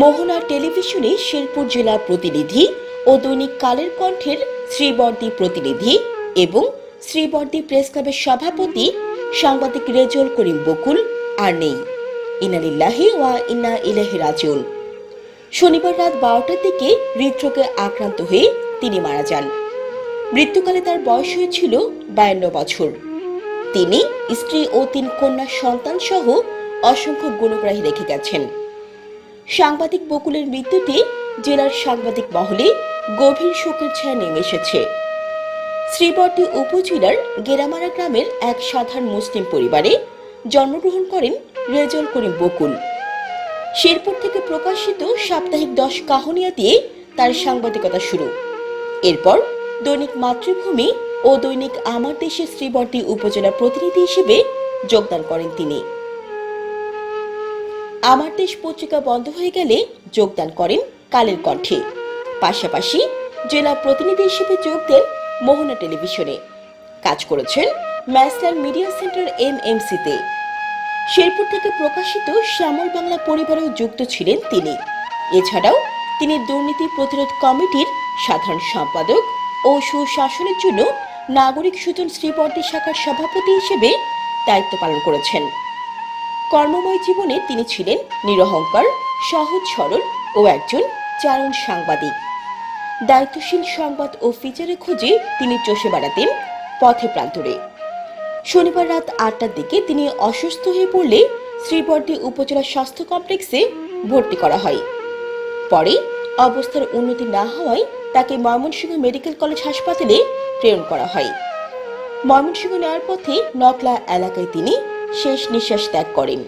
মোহনা টেলিভিশনে শেরপুর জেলার প্রতিনিধি ও দৈনিক কালের কণ্ঠের শ্রীবর্দী প্রতিনিধি এবং শ্রীবর্দী প্রেস ক্লাবের সভাপতি সাংবাদিক রেজল করিম বকুল আর নেই। ইনালিল্লাহি ওয়া ইন্না ইলাহি রাজিউন। শনিবার রাত বারোটার দিকে হৃদরোগে আক্রান্ত হয়ে তিনি মারা যান। মৃত্যুকালে তার বয়স হয়েছিল বায়ান্ন বছর। তিনি স্ত্রী ও তিন কন্যা সন্তান সহ অসংখ্য গুণগ্রাহী রেখে গেছেন। সাংবাদিক বকুলের মৃত্যুতে জেলার সাংবাদিক মহলে গভীর শোকের ছায়া নেমে এসেছে। শ্রীবর্দী উপজেলার গেরামারা গ্রামের এক সাধারণ মুসলিম পরিবারে জন্মগ্রহণ করেন রেজল করিম বকুল। শেরপুর থেকে প্রকাশিত সাপ্তাহিক দশ কাহনিয়া দিয়ে তার সাংবাদিকতা শুরু। এরপর দৈনিক মাতৃভূমি ও দৈনিক আমার দেশে শ্রীবর্দী উপজেলা প্রতিনিধি হিসেবে যোগদান করেন তিনি। আমার দেশ পত্রিকা বন্ধ হয়ে গেলে যোগদান করেন কালের কণ্ঠে। পাশাপাশি জেলা প্রতিনিধি হিসেবে যোগ দেন মোহনা টেলিভিশনে। কাজ করেছেন ম্যাসল্যান্ড মিডিয়া সেন্টার এম এমসিতে শেরপুর থেকে প্রকাশিত শ্যামল বাংলা পরিবারেও যুক্ত ছিলেন তিনি। এছাড়াও তিনি দুর্নীতি প্রতিরোধ কমিটির সাধারণ সম্পাদক ও সুশাসনের জন্য নাগরিক সুজন শ্রীবর্দী শাখার সভাপতি হিসেবে দায়িত্ব পালন করেছেন। কর্মময় জীবনে তিনি ছিলেন নিরহংকার, সহজ সরল ও একজন চারণ সাংবাদিক। দায়িত্বশীল সংবাদ ও ফিচারের খোঁজে তিনি চষে বেড়াতেন পথে প্রান্তরে। শনিবার রাত আটটার দিকে তিনি অসুস্থ হয়ে পড়লে শ্রীবর্দী উপজেলা স্বাস্থ্য কমপ্লেক্সে ভর্তি করা হয়। পরে অবস্থার উন্নতি না হওয়ায় তাকে ময়মনসিংহ মেডিকেল কলেজ হাসপাতালে প্রেরণ করা হয়। ময়মনসিংহ নেওয়ার পথে নকলা এলাকায় তিনি শেষ নিঃশ্বাস ত্যাগ করেন।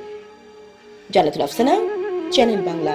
জানাতুল আফসানা চ্যানেল বাংলা।